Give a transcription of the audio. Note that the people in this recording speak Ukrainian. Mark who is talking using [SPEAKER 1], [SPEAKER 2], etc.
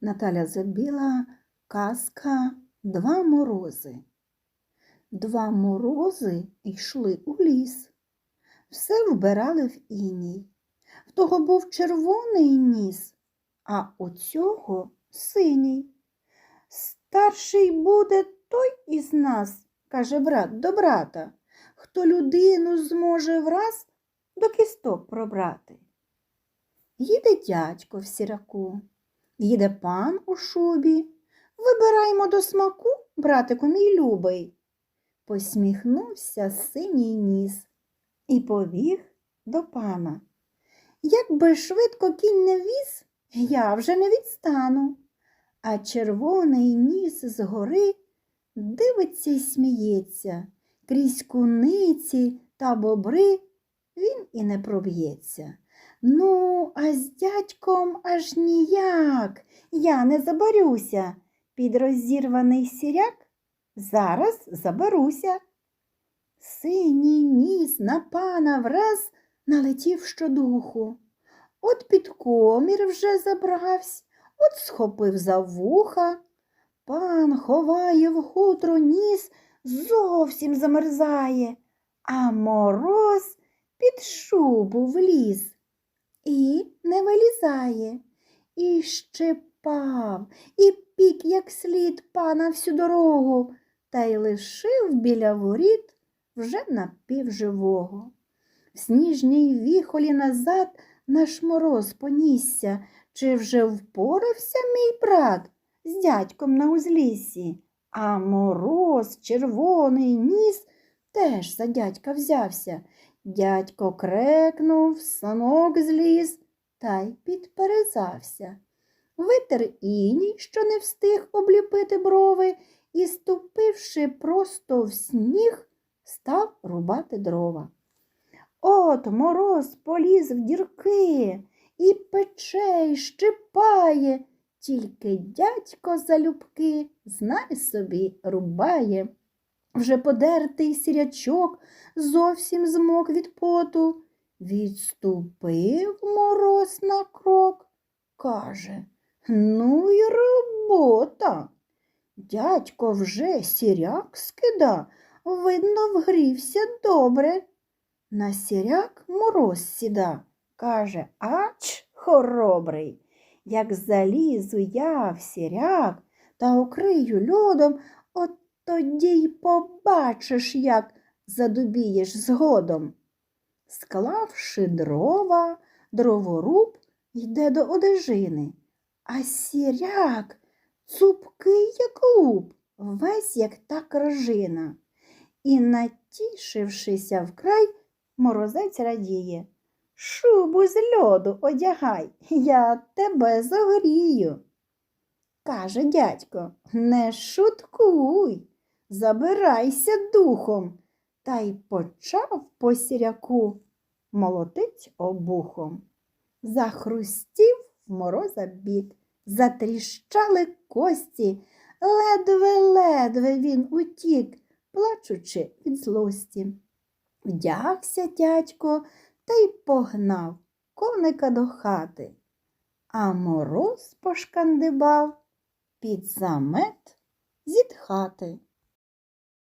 [SPEAKER 1] Наталя Забіла, казка Два морози. Два морози йшли у ліс. Все вбирали в іній. В того був червоний ніс, а у цього синій. Старший буде той із нас, каже брат до брата, хто людину зможе враз до кісток пробрати. Їде дядько в сіраку, їде пан у шубі. Вибираймо до смаку, братику мій любий. Посміхнувся синій ніс і побіг до пана. Якби швидко кінь не віз, я вже не відстану. А червоний ніс згори дивиться й сміється, крізь куниці та бобри він і не проб'ється. Ну, а з дядьком аж ніяк, я не забарюся. Під розірваний сіряк зараз заберуся. Синій ніс на пана враз налетів щодуху. От під комір вже забравсь, от схопив за вуха. Пан ховає в хутро ніс, зовсім замерзає, а мороз під шубу вліз і не вилізає, і щепав, і пік, як слід пана всю дорогу, та й лишив біля воріт вже напівживого. В сніжній віхолі назад наш мороз понісся, чи вже впорався мій брат з дядьком на узліссі, а мороз червоний ніс теж за дядька взявся. Дядько крекнув, санок зліз та й підперезався. Витер іній, що не встиг обліпити брови, і, ступивши просто в сніг, став рубати дрова. От мороз поліз в дірки і пече, й щипає, тільки дядько залюбки, знай собі, рубає. Вже подертий сірячок зовсім змок від поту, відступив мороз на крок, каже, ну й робота. Дядько вже сіряк скида, видно, вгрівся добре. На сіряк мороз сіда, каже, ач, хоробрий. Як залізу я в сіряк та окрию льодом, от тоді й побачиш, як задубієш згодом. Склавши дрова, дроворуб йде до одежини, а сіряк цупкий, як луп, весь як та кражина. І, натішившися вкрай, морозець радіє. Шубу з льоду одягай, я тебе загорію. Каже дядько, не шуткуй, забирайся духом, та й почав по сіряку молотить обухом. Захрустів в мороза бік, затріщали кості, ледве-ледве він утік, плачучи від злості. Вдягся дядько та й погнав коника до хати, а мороз пошкандибав під замет зітхати.